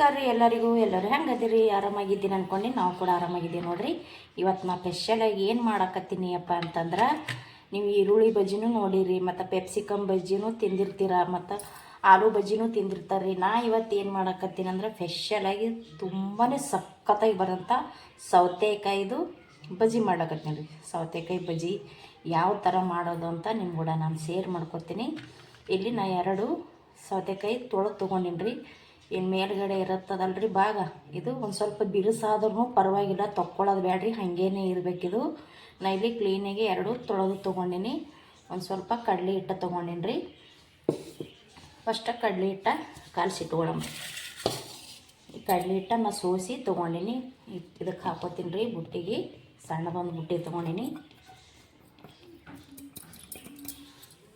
ನಮಸ್ಕಾರ ರೀ ಎಲ್ಲರಿಗೂ. ಎಲ್ಲರೂ ಹೆಂಗದಿರಿ? ಆರಾಮಾಗಿದ್ದೀನಿ ಅಂದ್ಕೊಂಡು ನಾವು ಕೂಡ ಆರಾಮಾಗಿದ್ದೀವಿ ನೋಡಿರಿ. ಇವತ್ತು ನಾ ಸ್ಪೆಷಲಾಗಿ ಏನು ಮಾಡಕತ್ತೀನಿ ಅಪ್ಪ ಅಂತಂದ್ರೆ, ನೀವು ಈರುಳ್ಳಿ ಬಜ್ಜಿನೂ ನೋಡಿರಿ, ಮತ್ತು ಪೆಪ್ಸಿಕಮ್ ಬಜ್ಜಿನೂ ತಿಂದಿರ್ತೀರ, ಮತ್ತು ಆಲೂ ಬಜ್ಜಿನೂ ತಿಂದಿರ್ತಾರೆ ನಾ ಇವತ್ತು ಏನು ಮಾಡಾಕತ್ತೀನಿ ಅಂದ್ರೆ ಫೆಷಲಾಗಿ ತುಂಬಾ ಸಖತ್ತಾಗಿ ಬರೋಂಥ ಸೌತೆಕಾಯಿದು ಬಜ್ಜಿ ಮಾಡಾಕತ್ತೀನಿ ರೀ. ಸೌತೆಕಾಯಿ ಬಜ್ಜಿ ಯಾವ ಥರ ಮಾಡೋದು ಅಂತ ನಿಮ್ಮ ನಾನು ಶೇರ್ ಮಾಡ್ಕೊತೀನಿ ಇಲ್ಲಿ ನಾ ಎರಡು ಸೌತೆಕಾಯಿ ತೊಳೆದು ತೊಗೊಂಡಿನಿ ರೀ ಇನ್ನು ಮೇಲ್ಗಡೆ ಇರುತ್ತದಲ್ರಿ ಭಾಗ. ಇದು ಒಂದು ಸ್ವಲ್ಪ ಬಿರುಸಾದ್ರೂ ಪರವಾಗಿಲ್ಲ ತೊಕ್ಕೊಳ್ಳೋದು ಬೇಡ್ರಿ ಹಾಗೇನೆ ಇರಬೇಕಿದು. ನಾ ಇಲ್ಲಿ ಕ್ಲೀನಾಗಿ ಎರಡು ತೊಳೆದು ತೊಗೊಂಡಿನಿ. ಒಂದು ಸ್ವಲ್ಪ ಕಡಲೆ ಹಿಟ್ಟು ತೊಗೊಂಡಿನಿ ರೀ ಫಸ್ಟ ಕಡಲೆ ಹಿಟ್ಟ ಕಾಲ್ಸಿಟ್ಕೊಳ್ಳಮ್ಮ ಈ ಕಡಲೆ ಹಿಟ್ಟ ನಾ ಸೋಸಿ ತೊಗೊಂಡಿನಿ. ಇದಕ್ಕೆ ಹಾಕೋತೀನಿ ರೀ ಬುಟ್ಟಿಗೆ. ಸಣ್ಣದೊಂದು ಬುಟ್ಟಿ ತೊಗೊಂಡಿನಿ.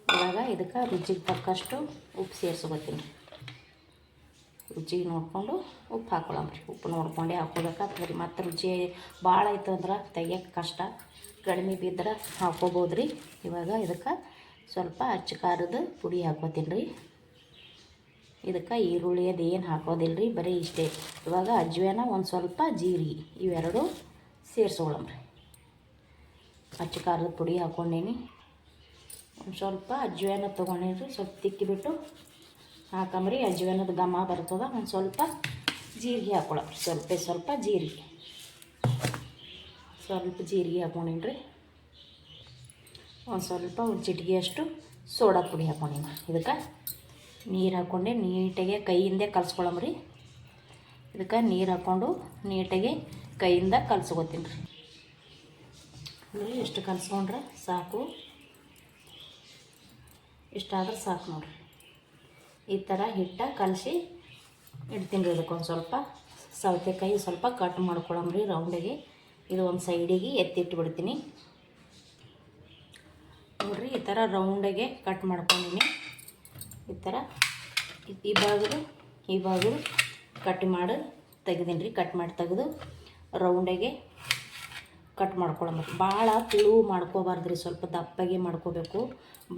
ಇವಾಗ ಇದಕ್ಕೆ ರುಚಿಗೆ ತಕ್ಕಷ್ಟು ಉಪ್ಪು ಸೇರಿಸ್ಕೊತೀನಿ. ರುಚಿಗೆ ನೋಡಿಕೊಂಡು ಉಪ್ಪು ಹಾಕೊಳ್ಳಮ್ರಿ ಉಪ್ಪು ನೋಡ್ಕೊಂಡೆ ಹಾಕೋಬೇಕಾಗ್ತದೆ ಮತ್ತು ರುಚಿ ಭಾಳ ಆಯಿತು ಅಂದ್ರೆ ತೆಗಿಯೋಕೆ ಕಷ್ಟ. ಕಡಿಮೆ ಬಿದ್ದರೆ ಹಾಕೋಬೋದು ರೀ ಇವಾಗ ಇದಕ್ಕೆ ಸ್ವಲ್ಪ ಅಚ್ಚ ಖಾರದ ಪುಡಿ ಹಾಕೋತೀನಿ ರೀ. ಇದಕ್ಕೆ ಈರುಳ್ಳಿ ಅದು ಏನು ಹಾಕೋದಿಲ್ಲ ರೀ ಬರೀ ಇಷ್ಟೇ. ಇವಾಗ ಅಜ್ವೇನ ಒಂದು ಸ್ವಲ್ಪ ಜೀರಿಗೆ ಇವೆರಡು ಸೇರಿಸ್ಕೊಳಮ್ರಿ ಅಚ್ಚ ಖಾರದ ಪುಡಿ ಹಾಕ್ಕೊಂಡೇನಿ. ಒಂದು ಸ್ವಲ್ಪ ಅಜ್ವೇನ ತೊಗೊಂಡೇನಿ ರೀ. ಸ್ವಲ್ಪ ತಿಕ್ಕಿಬಿಟ್ಟು ಹಾಕಂಬ್ರಿ ಅಜ್ವೇನದ ಘಮ ಬರ್ತದೆ. ಒಂದು ಸ್ವಲ್ಪ ಜೀರಿಗೆ ಹಾಕೊಳ್ಳ ಸ್ವಲ್ಪ ಸ್ವಲ್ಪ ಜೀರಿಗೆ. ಸ್ವಲ್ಪ ಜೀರಿಗೆ ಹಾಕೊಂಡೀನಿ ರೀ ಒಂದು ಸ್ವಲ್ಪ ಒಂದು ಚಿಟಿಗೆಯಷ್ಟು ಸೋಡಾ ಪುಡಿ ಹಾಕೊಂಡೀನಿ ಇದಕ್ಕೆ ನೀರು ಹಾಕ್ಕೊಂಡೆ ನೀಟಾಗೆ ಕೈಯಿಂದೇ ಕಲ್ಸ್ಕೊಳಮ್ರಿ ಇದಕ್ಕೆ ನೀರು ಹಾಕ್ಕೊಂಡು ನೀಟಾಗಿ ಕೈಯಿಂದ ಕಲ್ಸ್ಕೊತೀನಿ ರೀ. ಅಂದರೆ ಎಷ್ಟು ಕಲ್ಸ್ಕೊಂಡ್ರೆ ಸಾಕು. ಇಷ್ಟಾದ್ರೆ ಸಾಕು ನೋಡ್ರಿ. ಈ ಥರ ಹಿಟ್ಟ ಕಲಸಿ ಇಡ್ತೀನಿ ರೀ ಅದಕ್ಕೊಂದು ಸ್ವಲ್ಪ. ಸೌತೆಕಾಯಿ ಸ್ವಲ್ಪ ಕಟ್ ಮಾಡ್ಕೊಳಮ್ರಿ ರೌಂಡಿಗೆ ಇದು ಒಂದು ಸೈಡಿಗೆ ಎತ್ತಿಟ್ಬಿಡ್ತೀನಿ. ನೋಡಿರಿ ಈ ಥರ ರೌಂಡಿಗೆ ಕಟ್ ಮಾಡ್ಕೊಂಡಿನಿ. ಈ ಥರ ಈ ಭಾಗದು ಈ ಭಾಗದು ಕಟ್ ಮಾಡಿ ತೆಗ್ದೀನಿ ರೀ ಕಟ್ ಮಾಡಿ ತೆಗೆದು ರೌಂಡಿಗೆ ಕಟ್ ಮಾಡ್ಕೊಳ್ಳೋಣ. ಭಾಳ ತಿಳುವು ಮಾಡ್ಕೋಬಾರ್ದು ರೀ ಸ್ವಲ್ಪ ದಪ್ಪಗೆ ಮಾಡ್ಕೋಬೇಕು.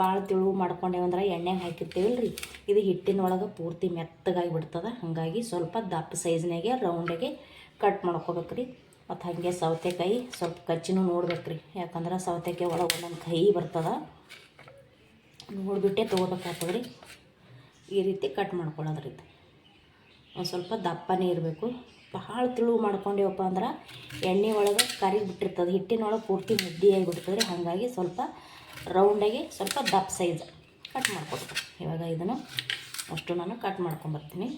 ಭಾಳ ತಿಳುವು ಮಾಡ್ಕೊಂಡೇವಂದ್ರೆ ಎಣ್ಣೆಗೆ ಹಾಕಿರ್ತೀವಲ್ಲ ರೀ ಇದು ಹಿಟ್ಟಿನೊಳಗೆ ಪೂರ್ತಿ ಮೆತ್ತಗಾಗಿ ಬಿಡ್ತದೆ. ಹಾಗಾಗಿ ಸ್ವಲ್ಪ ದಪ್ಪ ಸೈಜ್ನಾಗೆ ರೌಂಡಾಗೆ ಕಟ್ ಮಾಡ್ಕೋಬೇಕು ರೀ ಮತ್ತು ಹಾಗೆ ಸೌತೆಕಾಯಿ ಸ್ವಲ್ಪ ಕಚ್ಚಿನೂ ನೋಡ್ಬೇಕು ರೀ ಯಾಕಂದ್ರೆ ಸೌತೆಕಾಯಿ ಒಳಗೆ ಒಂದೊಂದು ಕೈ ಬರ್ತದೆ. ನೋಡಿಬಿಟ್ಟೆ ತೊಗೋಬೇಕಾಗ್ತದೆ ರೀ ಈ ರೀತಿ ಕಟ್ ಮಾಡ್ಕೊಳ್ಳೋದ್ರಿ ಒಂದು ಸ್ವಲ್ಪ ದಪ್ಪನೇ ಇರಬೇಕು. ಭಾಳ ತಿಳುವು ಮಾಡ್ಕೊಂಡೇವಪ್ಪ ಅಂದ್ರೆ ಎಣ್ಣೆ ಒಳಗೆ ಕರಿ ಬಿಟ್ಟಿರ್ತದೆ ಹಿಟ್ಟಿನೊಳಗೆ ಪೂರ್ತಿ ಮುದ್ದಿಯಾಗಿ ಬಿಡ್ತದೆ ರೀ ಹಾಗಾಗಿ ಸ್ವಲ್ಪ ರೌಂಡಾಗಿ ಸ್ವಲ್ಪ ದಪ್ಪ ಸೈಜ್ ಕಟ್ ಮಾಡ್ಕೊಬೇಕು. ಇವಾಗ ಇದನ್ನು ಅಷ್ಟು ನಾನು ಕಟ್ ಮಾಡ್ಕೊಂಬರ್ತೀನಿ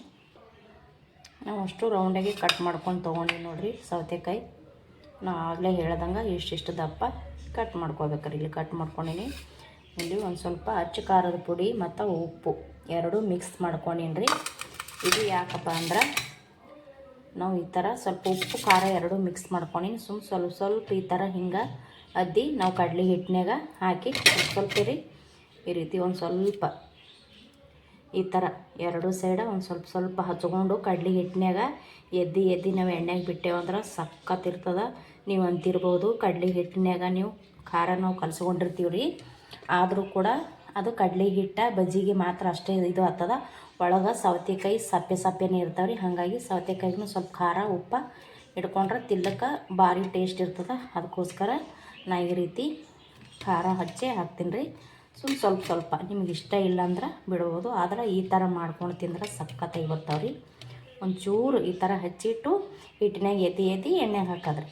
ನಾವು ಅಷ್ಟು ರೌಂಡಾಗಿ ಕಟ್ ಮಾಡ್ಕೊಂಡು ತೊಗೊಂಡು ನೋಡಿರಿ ಸೌತೆಕಾಯಿ. ನಾ ಆಗಲೇ ಹೇಳ್ದಂಗೆ ಇಷ್ಟಿಷ್ಟು ದಪ್ಪ ಕಟ್ ಮಾಡ್ಕೋಬೇಕ್ರಿ. ಇಲ್ಲಿ ಕಟ್ ಮಾಡ್ಕೊಂಡಿನಿ. ಇಲ್ಲಿ ಒಂದು ಸ್ವಲ್ಪ ಅಚ್ಚು ಖಾರದ ಪುಡಿ ಮತ್ತು ಉಪ್ಪು. ಎರಡು ಮಿಕ್ಸ್ ಮಾಡ್ಕೊಂಡೀನಿ ರೀ ಇದು ಯಾಕಪ್ಪ ಅಂದ್ರೆ ನಾವು ಈ ಥರ ಸ್ವಲ್ಪ ಉಪ್ಪು, ಖಾರ ಎರಡು ಮಿಕ್ಸ್ ಮಾಡ್ಕೊಂಡು ಸುಮ್ಮ ಸ್ವಲ್ಪ ಸ್ವಲ್ಪ ಈ ಥರ ಹಿಂಗೆ ಅದ್ದಿ ನಾವು ಕಡಲೆ ಹಿಟ್ಟಿನಾಗ ಹಾಕಿ ಸ್ವಲ್ಪ ರೀ ಈ ರೀತಿ ಒಂದು ಸ್ವಲ್ಪ ಈ ಥರ ಎರಡು ಸೈಡ ಒಂದು ಸ್ವಲ್ಪ ಸ್ವಲ್ಪ ಹಚ್ಕೊಂಡು ಕಡ್ಲಿ ಹಿಟ್ಟಿನಾಗ ಎದ್ದು ಎದ್ದು ನಾವು ಎಣ್ಣೆಗೆ ಬಿಟ್ಟೇವಂದ್ರೆ ಸಖತ್ತಿರ್ತದ ನೀವು ಅಂತಿರ್ಬೋದು ಕಡ್ಲಿ ಹಿಟ್ಟಿನಾಗ ನೀವು ಖಾರ ನಾವು ಕಲಸ್ಕೊಂಡಿರ್ತೀವಿ ರೀ ಆದರೂ ಕೂಡ ಅದು ಕಡಲೆ ಹಿಟ್ಟ ಬಜ್ಜಿಗೆ ಮಾತ್ರ ಅಷ್ಟೇ ಇದು ಆಗ್ತದ. ಒಳಗೆ ಸೌತೆಕಾಯಿ ಸಪ್ಪೆ ಸಪ್ಪೆನೇ ಇರ್ತಾವೆ ರೀ ಹಾಗಾಗಿ ಸೌತೆಕಾಯಿಗೂ ಸ್ವಲ್ಪ ಖಾರ, ಉಪ್ಪ ಇಟ್ಕೊಂಡ್ರೆ ತಿಲ್ಲಕ್ಕೆ ಭಾರಿ ಟೇಸ್ಟ್ ಇರ್ತದೆ. ಅದಕ್ಕೋಸ್ಕರ ನಾ ಈ ರೀತಿ ಖಾರ ಹಚ್ಚಿ ಹಾಕ್ತೀನಿ ರೀ ಸುಮ್ಮ ಸ್ವಲ್ಪ ಸ್ವಲ್ಪ, ನಿಮ್ಗೆ ಇಷ್ಟ ಇಲ್ಲ ಅಂದ್ರೆ ಬಿಡ್ಬೋದು. ಆದ್ರೆ ಈ ಥರ ಮಾಡ್ಕೊಂಡು ತಿಂದ್ರೆ ಸಖತ್ತಾಗಿ ಬರ್ತಾವೆ ರೀ ಒಂಚೂರು ಈ ಥರ ಹಚ್ಚಿಟ್ಟು ಹಿಟ್ಟಿನಾಗ ಎತ್ತಿ ಎತ್ತಿ ಎಣ್ಣೆಗೆ ಹಾಕೋದ್ರಿ.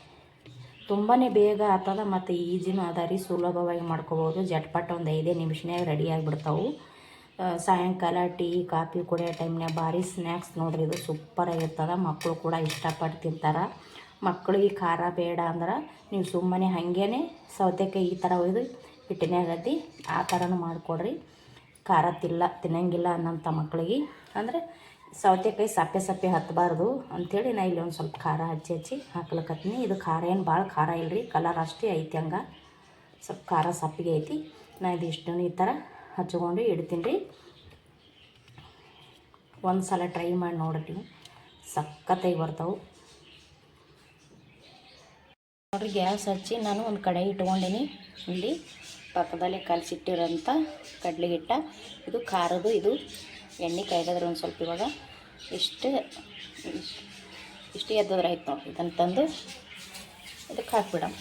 ತುಂಬಾ ಬೇಗ ಆಗ್ತದ ಮತ್ತು ಈಜಿನೂ ಅದ ರೀ, ಸುಲಭವಾಗಿ ಮಾಡ್ಕೋಬೋದು. ಜಟ್ಪಟ್ ಒಂದು ಐದೇ ನಿಮಿಷನ್ಯಾಗ ರೆಡಿ ಆಗಿಬಿಡ್ತಾವೆ. ಸಾಯಂಕಾಲ ಟೀ, ಕಾಫಿ ಕುಡಿಯೋ ಟೈಮ್ನಾಗ ಭಾರಿ ಸ್ನ್ಯಾಕ್ಸ್ ನೋಡ್ರಿ, ಇದು ಸೂಪರಾಗಿರ್ತದೆ ಮಕ್ಕಳು ಕೂಡ ಇಷ್ಟಪಟ್ಟು ತಿಂತಾರೆ. ಮಕ್ಕಳಿಗೆ ಖಾರ ಬೇಡ ಅಂದ್ರೆ ನೀವು ಸುಮ್ಮನೆ ಹಾಗೇನೆ ಸೌತೆಕಾಯಿ ಈ ಥರ ಒಯ್ದು ಹಿಟ್ಟಿನಾಗ ಅದ್ದಿ ಆ ಥರನೂ ಮಾಡಿಕೊಡ್ರಿ. ಖಾರ ತಿಲ್ಲ ತಿನ್ನಂಗಿಲ್ಲ ಅನ್ನೋಂಥ ಮಕ್ಕಳಿಗೆ ಅಂದರೆ ಸೌತೆಕಾಯಿ ಸಪ್ಪೆ ಸಪ್ಪೆ ಹತ್ತಬಾರ್ದು ಅಂಥೇಳಿ ನಾ ಇಲ್ಲಿ ಒಂದು ಸ್ವಲ್ಪ ಖಾರ ಹಚ್ಚಿ ಹಚ್ಚಿ ಹಾಕ್ಲಕತ್ತೀನಿ. ಇದು ಖಾರ ಏನು ಭಾಳ ಖಾರ ಇಲ್ಲರಿ ಕಲರ್ ಅಷ್ಟೇ ಐತಿ ಹಂಗೆ. ಸ್ವಲ್ಪ ಖಾರ ಸಪ್ಪಿಗೆ ಐತಿ. ನಾ ಇದಿಷ್ಟು ಈ ಥರ ಹಚ್ಕೊಂಡು ಇಡ್ತೀನಿ ರೀ. ಒಂದು ಸಲ ಟ್ರೈ ಮಾಡಿ ನೋಡ್ರಿ, ಸಖತ್ತಾಗಿ ಬರ್ತಾವೆ. ನೋಡ್ರಿ, ಗ್ಯಾಸ್ ಹಚ್ಚಿ ನಾನು ಒಂದು ಕಡೆ ಇಟ್ಕೊಂಡೀನಿ. ಇಲ್ಲಿ ಪಕ್ಕದಲ್ಲೇ ಕಲಸಿಟ್ಟಿರೋಂಥ ಕಡಲೆ ಹಿಟ್ಟ ಇದು ಖಾರದು ಇದು ಎಣ್ಣೆ ಕಾಯ್ದಾದ್ರೆ ಒಂದು ಸ್ವಲ್ಪ ಇವಾಗ ಇಷ್ಟು ಇಷ್ಟು ಎದ್ದದ್ರೆ ಆಯ್ತು ನೋಡಿ. ಇದನ್ನು ತಂದು ಇದಕ್ಕೆ ಹಾಕ್ಬಿಡಮ್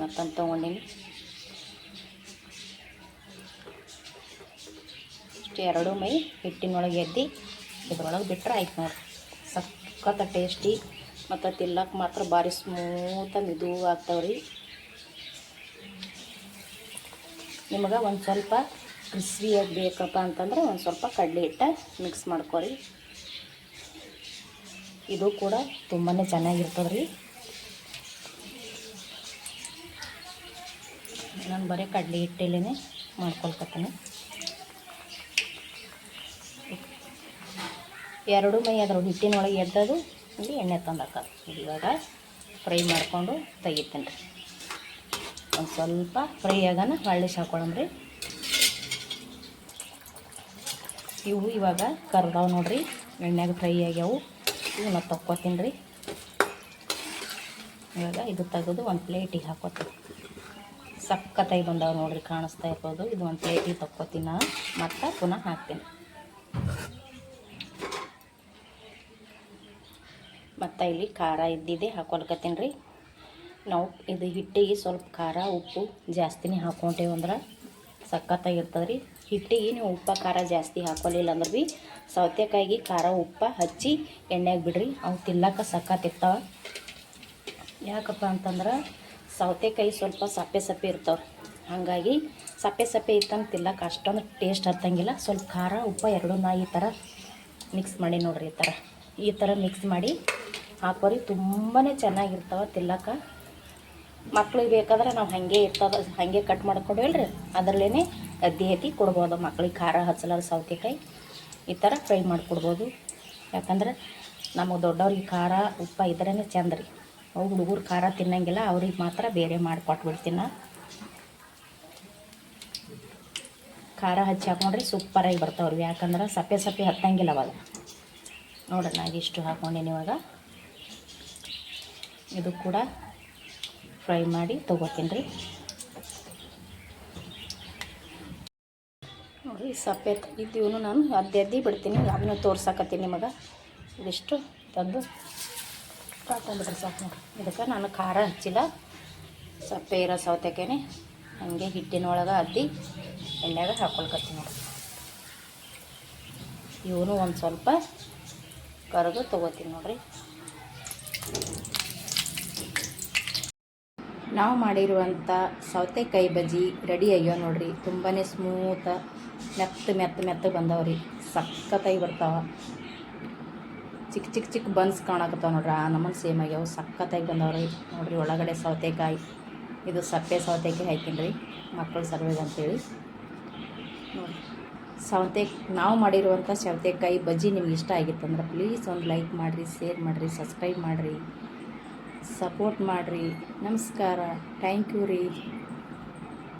ಮತ್ತೊಂದು ತೊಗೊಂಡಿನಿ. ಇಷ್ಟು ಎರಡು ಮೈ ಹಿಟ್ಟಿನೊಳಗೆ ಎದ್ದು ಇದ್ರೊಳಗೆ ಬಿಟ್ಟರೆ ಆಯ್ತು ನೋಡಿ. ಸಕ್ಕತ್ತ ಟೇಸ್ಟಿ. ಮತ್ತು ತಿಲ್ಲಕ್ಕೆ ಮಾತ್ರ ಭಾರಿ ಸ್ಮೂತ ಇದು ಆಗ್ತಾವ್ರಿ. ನಿಮಗೆ ಒಂದು ಸ್ವಲ್ಪ ಕ್ರಿಸ್ಪಿಯಾಗಿ ಬೇಕಪ್ಪ ಅಂತಂದ್ರೆ ಒಂದು ಸ್ವಲ್ಪ ಕಡಲೆ ಹಿಟ್ಟ ಮಿಕ್ಸ್ ಮಾಡ್ಕೊರಿ. ಇದು ಕೂಡ ತುಂಬಾ ಚೆನ್ನಾಗಿರ್ತದೆ ರೀ ನಾನು ಬರೀ ಕಡಲೆ ಹಿಟ್ಟಲ್ಲೇ ಮಾಡ್ಕೊಳ್ಕತ್ತೀನಿ. ಎರಡು ಮೈ ಅದ್ರ ಹಿಟ್ಟಿನೊಳಗೆ ಎದ್ದದು ಇಲ್ಲಿ ಎಣ್ಣೆ ತಂದಾಕ ಇವಾಗ ಫ್ರೈ ಮಾಡಿಕೊಂಡು ತೆಗಿತೀನಿ ರೀ. ಒಂದು ಸ್ವಲ್ಪ ಫ್ರೈ ಆಗೋಣ ಹೊಳ್ಳಿ ಹಾಕೊಳ್ಳಮ್ರಿ ಇವು ಇವಾಗ ಕರ್ದಾವ್ ನೋಡ್ರಿ ಎಣ್ಣೆಗೆ ಫ್ರೈ ಆಗ್ಯಾವು. ಇವನ್ನ ತಕ್ಕೋತೀನಿ ರೀ. ಇವಾಗ ಇದು ತೆಗೆದು ಒಂದು ಪ್ಲೇಟಿಗೆ ಹಾಕೋತೀನಿ. ಸಕ್ಕತ್ತಾಗಿ ಬಂದಾವೆ ನೋಡ್ರಿ, ಕಾಣಿಸ್ತಾ ಇರ್ಬೋದು. ಇದು ಒಂದು ಪ್ಲೇಟಿಗೆ ತಕ್ಕೋತೀನಿ ನಾನು ಮತ್ತು ಪುನಃ ಹಾಕ್ತೀನಿ. ಮತ್ತು ಇಲ್ಲಿ ಖಾರ ಇದ್ದಿದ್ದೆ ಹಾಕೊಳ್ಕತ್ತೀನಿ ರೀ. ನಾವು ಇದು ಹಿಟ್ಟಿಗೆ ಸ್ವಲ್ಪ ಖಾರ, ಉಪ್ಪು ಜಾಸ್ತಿನೇ ಹಾಕ್ಕೊಂತೇವೆ ಅಂದ್ರೆ ಸಖತ್ತಾಗಿರ್ತದೆ ರೀ ಹಿಟ್ಟಿಗೆ ನೀವು ಉಪ್ಪು, ಖಾರ ಜಾಸ್ತಿ ಹಾಕೋಲಿಲ್ಲ ಅಂದ್ರೆ ಭೀ ಸೌತೆಕಾಯಿಗೆ ಖಾರ, ಉಪ್ಪು ಹಚ್ಚಿ ಎಣ್ಣೆಗೆ ಬಿಡ್ರಿ. ಅವು ತಿನ್ನಕ್ಕೆ ಸಖತ್ತಿರ್ತಾವ. ಯಾಕಪ್ಪ ಅಂತಂದ್ರೆ ಸೌತೆಕಾಯಿ ಸ್ವಲ್ಪ ಸಪ್ಪೆ ಸಪ್ಪೆ ಇರ್ತಾವೆ ಹಾಗಾಗಿ ಸಪ್ಪೆ ಸಪ್ಪೆ ಇತ್ತಂದು ತಿನ್ನಕ್ಕೆ ಅಷ್ಟೊಂದು ಟೇಸ್ಟ್ ಹತ್ತಂಗಿಲ್ಲ. ಸ್ವಲ್ಪ ಖಾರ, ಉಪ್ಪು ಎರಡೂ ನಾ ಈ ಥರ ಮಿಕ್ಸ್ ಮಾಡಿ ನೋಡ್ರಿ ಈ ಥರ. ಈ ಥರ ಮಿಕ್ಸ್ ಮಾಡಿ ಹಾಕೋರಿ. ತುಂಬಾ ಚೆನ್ನಾಗಿರ್ತಾವೆ ತಿನ್ನಕ್ಕೆ. ಮಕ್ಳಿಗೆ ಬೇಕಾದ್ರೆ ನಾವು ಹಾಗೆ ಇರ್ತದ, ಹಾಗೆ ಕಟ್ ಮಾಡ್ಕೊಂಡೇವಲ್ರಿ ಅದರಲ್ಲೇ ಅದ್ದಿ ಎತ್ತಿ ಕೊಡ್ಬೋದು. ಮಕ್ಳಿಗೆ ಖಾರ ಹಚ್ಚಲಾರ ಸೌತೆಕಾಯಿ ಈ ಥರ ಫ್ರೈ ಮಾಡಿಕೊಡ್ಬೋದು. ಯಾಕಂದ್ರೆ ನಮಗೆ ದೊಡ್ಡವ್ರಿಗೆ ಖಾರ, ಉಪ್ಪ ಇದ್ರೇ ಚಂದ ರೀ. ಅವು ಹುಡುಗರು ಖಾರ ತಿನ್ನಂಗಿಲ್ಲ, ಅವ್ರಿಗೆ ಮಾತ್ರ ಬೇರೆ ಮಾಡಿ ಕೊಟ್ಬಿಡ್ತೀನಿ ನಾ. ಖಾರ ಹಚ್ಚಿ ಹಾಕೊಂಡ್ರೆ ಸೂಪರಾಗಿ ಬರ್ತಾವ್ರಿ. ಯಾಕಂದ್ರೆ ಸಪ್ಪೆ ಸಪ್ಪೆ ಹತ್ತಂಗಿಲ್ಲ ಅವಾಗ. ನಾನು ಇಷ್ಟು ಹಾಕ್ಕೊಂಡೀನಿ ಇವಾಗ. ಇದು ಕೂಡ ಫ್ರೈ ಮಾಡಿ ತೊಗೋತೀನಿ ರೀ. ನೋಡಿರಿ ಸಪ್ಪೆ ಇದ್ದೀವನು ನಾನು ಅದ್ದೆದ್ದಿ ಬಿಡ್ತೀನಿ, ಅದನ್ನು ತೋರ್ಸಕತ್ತೀನಿ ನಿಮಗೆ. ಇದಿಷ್ಟು ತಂದು ಕಾಕೊಂಡ್ಬಿಡ್ರಿ ಸಾಕು ಇದಕ್ಕೆ ನಾನು ಖಾರ ಹಚ್ಚಿಲ್ಲ ಸಪ್ಪೆ ಇರೋ ಸೌತೆಕಾಯಿ ಹಂಗೆ ಹಿಟ್ಟಿನೊಳಗೆ ಅದ್ದಿ ಎಣ್ಣೆಗೆ ಹಾಕೊಳ್ಕತ್ತೀನಿ ನೋಡಿ. ಇವನು ಒಂದು ಸ್ವಲ್ಪ ಕರೆದು ತೊಗೋತೀನಿ ನೋಡಿರಿ. ನಾವು ಮಾಡಿರುವಂಥ ಸೌತೆಕಾಯಿ ಬಜ್ಜಿ ರೆಡಿ ಆಗ್ಯಾವ ನೋಡ್ರಿ. ತುಂಬಾ ಸ್ಮೂತ ಮೆತ್ತ ಮೆತ್ತ ಮೆತ್ತ ಬಂದವ್ರಿ ಸಖತ್ತಾಗಿ ಬರ್ತಾವ. ಚಿಕ್ಕ ಚಿಕ್ಕ ಚಿಕ್ಕ ಬನ್ಸ್ ಕಾಣಕತ್ತಾವ ನೋಡ್ರಿ. ಆ ನಮ್ಮನ್ನು ಸೇಮ್ ಆಗ್ಯಾವ. ಸಖತ್ತಾಗಿ ಬಂದವ್ರಿ ನೋಡ್ರಿ ಒಳಗಡೆ ಸೌತೆಕಾಯಿ. ಇದು ಸಪ್ಪೆ ಸೌತೆಕಾಯಿ ಹಾಕಿನ್ರಿ. ಮಕ್ಕಳು ಸರ್ವೇದ ಅಂತೇಳಿ. ನೋಡಿ ಸೌತೆ, ನಾವು ಮಾಡಿರುವಂಥ ಸೌತೆಕಾಯಿ ಬಜ್ಜಿ ನಿಮ್ಗೆ ಇಷ್ಟ ಆಗಿತ್ತಂದ್ರೆ ಪ್ಲೀಸ್ ಒಂದು ಲೈಕ್ ಮಾಡಿರಿ ಶೇರ್ ಮಾಡಿರಿ ಸಬ್ಸ್ಕ್ರೈಬ್ ಮಾಡಿರಿ. ಸಪೋರ್ಟ್ ಮಾಡಿರಿ. ನಮಸ್ಕಾರ. ಥ್ಯಾಂಕ್ ಯು ರೀ.